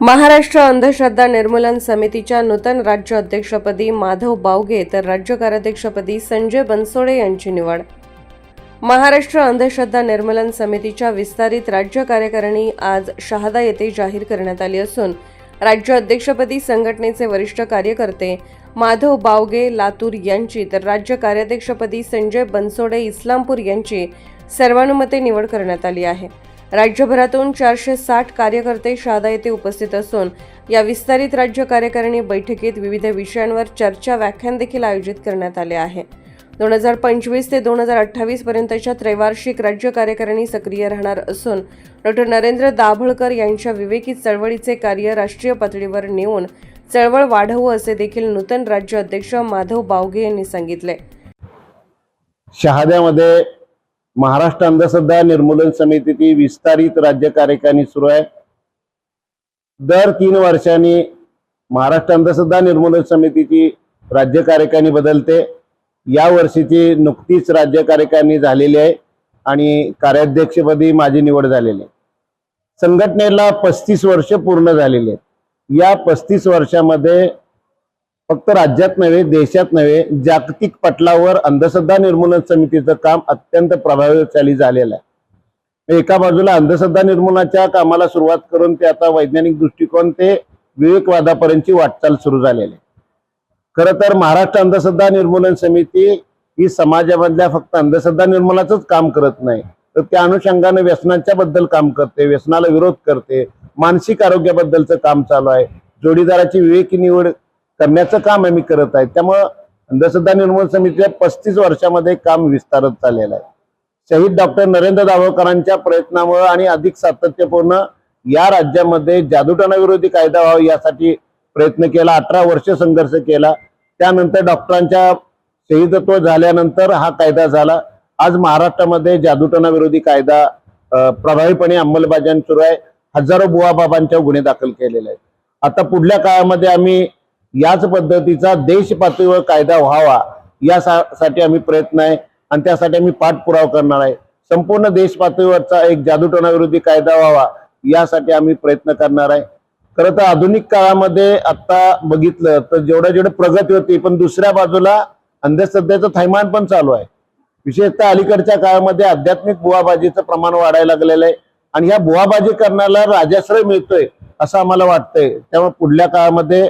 महाराष्ट्र अंधश्रद्धा निर्मूलन समितीच्या नूतन राज्य अध्यक्षपदी माधव बावगे तर राज्य कार्याध्यक्षपदी संजय बनसोडे यांची निवड. महाराष्ट्र अंधश्रद्धा निर्मूलन समितीच्या विस्तारित राज्य कार्यकारिणी आज शहादा येथे जाहीर करण्यात आली असून राज्य अध्यक्षपदी संघटनेचे वरिष्ठ कार्यकर्ते माधव बावगे लातूर यांची तर राज्य कार्याध्यक्षपदी संजय बनसोडे इस्लामपूर यांची सर्वानुमते निवड करण्यात आली आहे. राज्यभरातून चारशे साठ कार्यकर्ते शहादा येथे उपस्थित असून या विस्तारित राज्य कार्यकारिणी बैठकीत विविध विषयांवर चर्चा व्याख्यान देखील आयोजित करण्यात आले आहे. दोन हजार पंचवीस ते दोन हजार अठ्ठावीस पर्यंतच्या त्रैवार्षिक राज्य कार्यकारिणी सक्रिय राहणार असून डॉक्टर नरेंद्र दाभोळकर यांच्या विवेकी चळवळीचे कार्य राष्ट्रीय पातळीवर नेऊन चळवळ वाढवू असे देखील नूतन राज्य अध्यक्ष माधव बावगे यांनी सांगितले. शहाद्यामध्ये महाराष्ट्र अंधश्रद्धा निर्मूलन समितीची विस्तारित राज्य कार्यकारिणी सुरू आहे. दर तीन वर्षांनी महाराष्ट्र अंधश्रद्धा निर्मूलन समितीची राज्य कार्यकारिणी बदलते. या वर्षीची नुकतीच राज्य कार्यकारिणी झालेली आहे आणि कार्याध्यक्षपदी माझी निवड झालेली आहे. संघटनेला पस्तीस वर्ष पूर्ण झालेली आहेत. या पस्तीस वर्षामध्ये फक्त राज्यात नव्हे देशात नव्हे जागतिक पटलावर अंधश्रद्धा निर्मूलन समितीचं काम अत्यंत प्रभावशाली झालेलं आहे. एका बाजूला अंधश्रद्धा निर्मूलनाच्या कामाला सुरुवात करून ते आता वैज्ञानिक दृष्टिकोन ते विवेकवादापर्यंतची वाटचाल सुरू झालेली आहे. खरं तर महाराष्ट्र अंधश्रद्धा निर्मूलन समिती ही समाजामधल्या फक्त अंधश्रद्धा निर्मूलनाचंच काम करत नाही तर त्या अनुषंगाने व्यसनांच्या बद्दल काम करते व्यसनाला विरोध करते मानसिक आरोग्याबद्दलचं काम चालू आहे. जोडीदाराची विवेकी निवड करण्याचं काम आम्ही करत आहे. त्यामुळं अंधश्रद्धा निर्मूलन समितीच्या पस्तीस वर्षामध्ये काम विस्तारत चाललेलं आहे. शहीद डॉक्टर नरेंद्र दाभोळकरांच्या प्रयत्नामुळे आणि अधिक सातत्यपूर्ण या राज्यामध्ये जादूटना विरोधी कायदा व्हावा यासाठी प्रयत्न केला अठरा वर्ष संघर्ष केला. त्यानंतर डॉक्टरांच्या शहीदत्व झाल्यानंतर हा कायदा झाला. आज महाराष्ट्रामध्ये जादूटना विरोधी कायदा प्रभावीपणे अंमलबजावणी सुरू आहे. हजारो बुवाबाबांच्या गुन्हे दाखल केलेले आहेत. आता पुढल्या काळामध्ये आम्ही याच पद्धतीचा देश पातळीवर कायदा व्हावा यासाठी आम्ही प्रयत्न आहे आणि त्यासाठी आम्ही पाठपुरावा करणार आहे. संपूर्ण देश पातळीवरचा एक जादूटोणाविरोधी कायदा व्हावा यासाठी आम्ही प्रयत्न करणार आहे. खरं तर आधुनिक काळामध्ये आता बघितलं तर जेवढं जेवढं प्रगती होती पण दुसऱ्या बाजूला अंधश्रद्धेचं थैमान पण चालू आहे. विशेषतः अलीकडच्या काळामध्ये आध्यात्मिक बुवाबाजीचं प्रमाण वाढायला लागलेलं आहे आणि ह्या बुवाबाजी करण्याला राजाश्रय मिळतोय असं आम्हाला वाटतंय. त्यामुळे पुढल्या काळामध्ये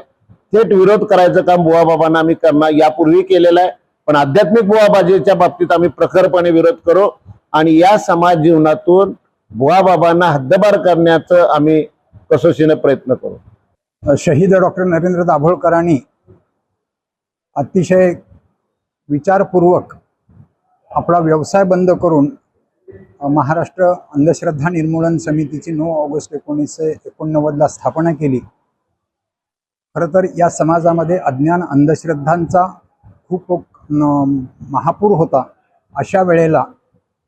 थेट विरोध करायचं काम बुवाबाबांना आम्ही करणार यापूर्वी केलेलं आहे. पण आध्यात्मिक बुवाबाजीच्या बाबतीत आम्ही प्रखरपणे विरोध करू आणि या समाज जीवनातून बुवाबाबांना हद्दबार करण्याचं आम्ही कसोशीने प्रयत्न करू. शहीद डॉक्टर नरेंद्र दाभोळकरांनी अतिशय विचारपूर्वक आपला व्यवसाय बंद करून महाराष्ट्र अंधश्रद्धा निर्मूलन समितीची नऊ ऑगस्ट एकोणीसशे एकोणनव्वदला स्थापना केली. खरं तर या समाजामध्ये अज्ञान अंधश्रद्धांचा खूप महापूर होता. अशा वेळेला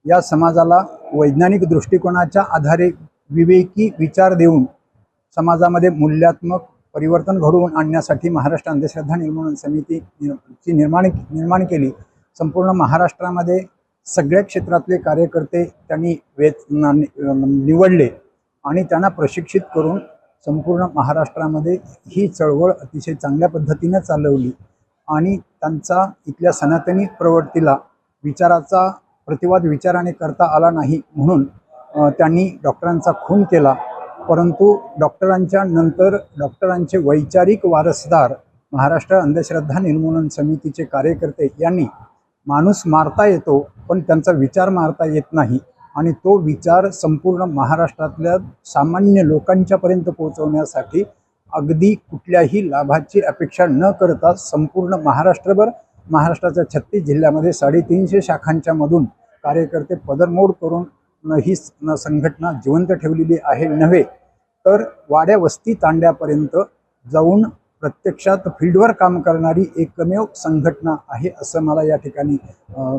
या समाजाला वैज्ञानिक दृष्टिकोनाच्या आधारे विवेकी विचार देऊन समाजामध्ये मूल्यात्मक परिवर्तन घडवून आणण्यासाठी महाराष्ट्र अंधश्रद्धा निर्मूलन समिती नि- ची निर्माण निर्माण केली. संपूर्ण महाराष्ट्रामध्ये सगळ्या क्षेत्रातले कार्यकर्ते त्यांनी वेच नि- निवडले आणि त्यांना प्रशिक्षित करून संपूर्ण महाराष्ट्रामध्ये ही चळवळ अतिशय चांगल्या पद्धतीनं चालवली. आणि त्यांचा इथल्या सनातनी प्रवृत्तीला विचाराचा प्रतिवाद विचाराने करता आला नाही म्हणून त्यांनी डॉक्टरांचा खून केला. परंतु डॉक्टरांच्या नंतर डॉक्टरांचे वैचारिक वारसदार महाराष्ट्र अंधश्रद्धा निर्मूलन समितीचे कार्यकर्ते यांनी माणूस मारता येतो पण त्यांचा विचार मारता येत नाही. आणि तो विचार संपूर्ण महाराष्ट्रातल्या सामान्य लोकांच्यापर्यंत पोहोचवण्यासाठी अगदी कुठल्याही लाभाची अपेक्षा न करता संपूर्ण महाराष्ट्रभर महाराष्ट्राच्या छत्तीस जिल्ह्यामध्ये साडेतीनशे शाखांच्या मधून कार्यकर्ते पदरमोड करून ही न संघटना जिवंत ठेवलेली आहे नव्हे तर वाड्या वस्ती तांड्यापर्यंत जाऊन प्रत्यक्षात फील्डवर काम करणारी एकमेव संघटना आहे असं मला या ठिकाणी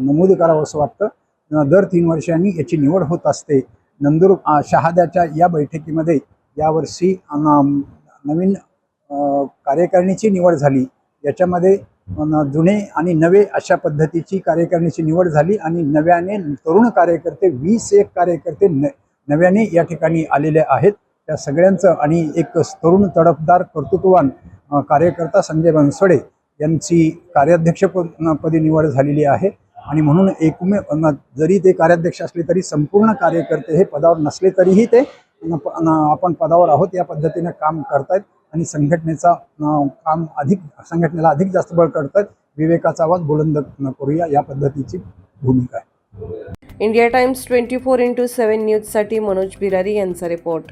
नमूद करावं असं वाटतं. दर तीन वर्षांनी याची निवड होत असते. नंदुर शहाद्याच्या या बैठकीमध्ये यावर्षी नवीन कार्यकारिणीची निवड झाली. याच्यामध्ये जुने आणि नवे अशा पद्धतीची कार्यकारिणीची निवड झाली आणि नव्याने तरुण कार्यकर्ते वीस एक कार्यकर्ते न नव्याने या ठिकाणी आलेले आहेत. त्या सगळ्यांचं आणि एक तरुण तडफदार कर्तृत्ववान कार्यकर्ता संजय बनसोडे यांची कार्याध्यक्षपदी निवड झालेली आहे. आणि म्हणून एकमेव जरी ते कार्याध्यक्ष असले तरी संपूर्ण कार्यकर्ते हे पदावर नसले तरीही ते आपण पदावर आहोत या पद्धतीने काम करतायत आणि संघटनेचा काम अधिक संघटनेला अधिक जास्त बळ करतायत. विवेकाचा आवाज बुलंद न करूया. या पद्धतीची भूमिका आहे. India Times twenty four into seven न्यूजसाठी मनोज बिरारी यांचा रिपोर्ट.